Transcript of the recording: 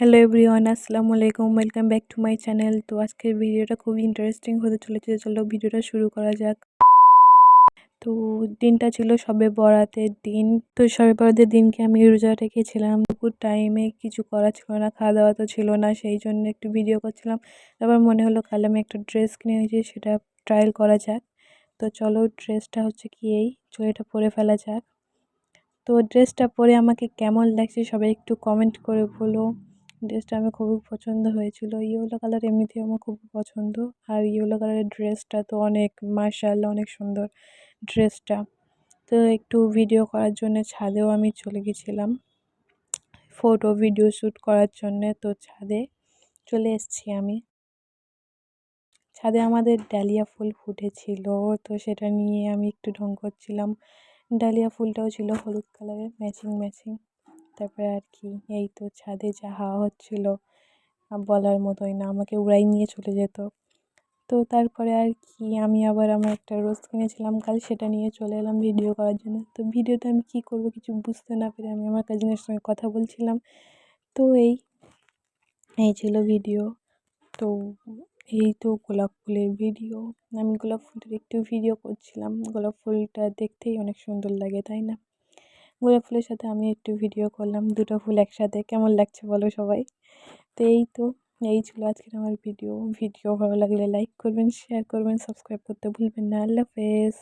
Hello everyone আসসালামু আলাইকুম welcome back to my channel তো আজকের ভিডিওটা খুবই ইন্টারেস্টিং হতে চলেছে। চলো ভিডিওটা শুরু করা যাক। তো দিনটা ছিল সবে বরাতের দিন। তো সবে বরাতের দিনকে আমি রোজা রেখেছিলাম। দুপুর টাইমে কিছু করা ছিল না খাওয়া দাওয়া তো ছিল না, সেই জন্য একটু ভিডিও করছিলাম। তারপর মনে হলো কাল আমি একটা ড্রেস কিনে নিয়েছি সেটা ট্রায়াল করা যাক। তো চলো ড্রেসটা হচ্ছে কি এই? চলো এটা পরে ফেলা যাক। তো ড্রেসটা পরে আমাকে কেমন লাগছে সবাই একটু কমেন্ট করে বলো। ড্রেসটা আমার খুবই পছন্দ হয়েছিল। ইয়েলো কালার এমনিতেই আমার খুব পছন্দ। আর ইয়েলো কালারের ড্রেসটা তো অনেক মার্শাল্লাহ অনেক সুন্দর ড্রেসটা তো একটু ভিডিও করার জন্য ছাদেও আমি চলে গেছিলাম। ফটো ভিডিও শ্যুট করার জন্যে তো ছাদে চলে এসেছি আমি। ছাদে আমাদের ডালিয়া ফুল ফুটেছিল, তো সেটা নিয়ে আমি একটু ঢং করছিলাম। ডালিয়া ফুলটাও ছিল হলুদ কালারের ম্যাচিং ম্যাচিং তারপরে আর কি এই তো ছাদে যা হাওয়া হচ্ছিল বলার মতোই না, আমাকে উড়াই নিয়ে চলে যেত। তো তারপরে আর কি আমি আবার আমার একটা রোজ কিনেছিলাম, কাল সেটা নিয়ে চলে এলাম ভিডিও করার জন্য। তো ভিডিওতে আমি কী করব কিছু বুঝতে না পেরে আমি আমার কাজিনের সঙ্গে কথা বলছিলাম। তো এই এই ছিল ভিডিও তো এই তো গোলাপ ফুলের ভিডিও আমি গোলাপ ফুলের একটু ভিডিও করছিলাম। গোলাপ ফুলটা দেখতেই অনেক সুন্দর লাগে, তাই না? গোলাপ ফুলের সাথে আমি একটু ভিডিও করলাম, দুটো ফুল একসাথে। কেমন লাগছে বলো সবাই? তো এই তো, এই ছিল আজকের আমার ভিডিও ভিডিও ভালো লাগলে লাইক করবেন শেয়ার করবেন সাবস্ক্রাইব করতে ভুলবেন না। আল্লাহ হাফেজ।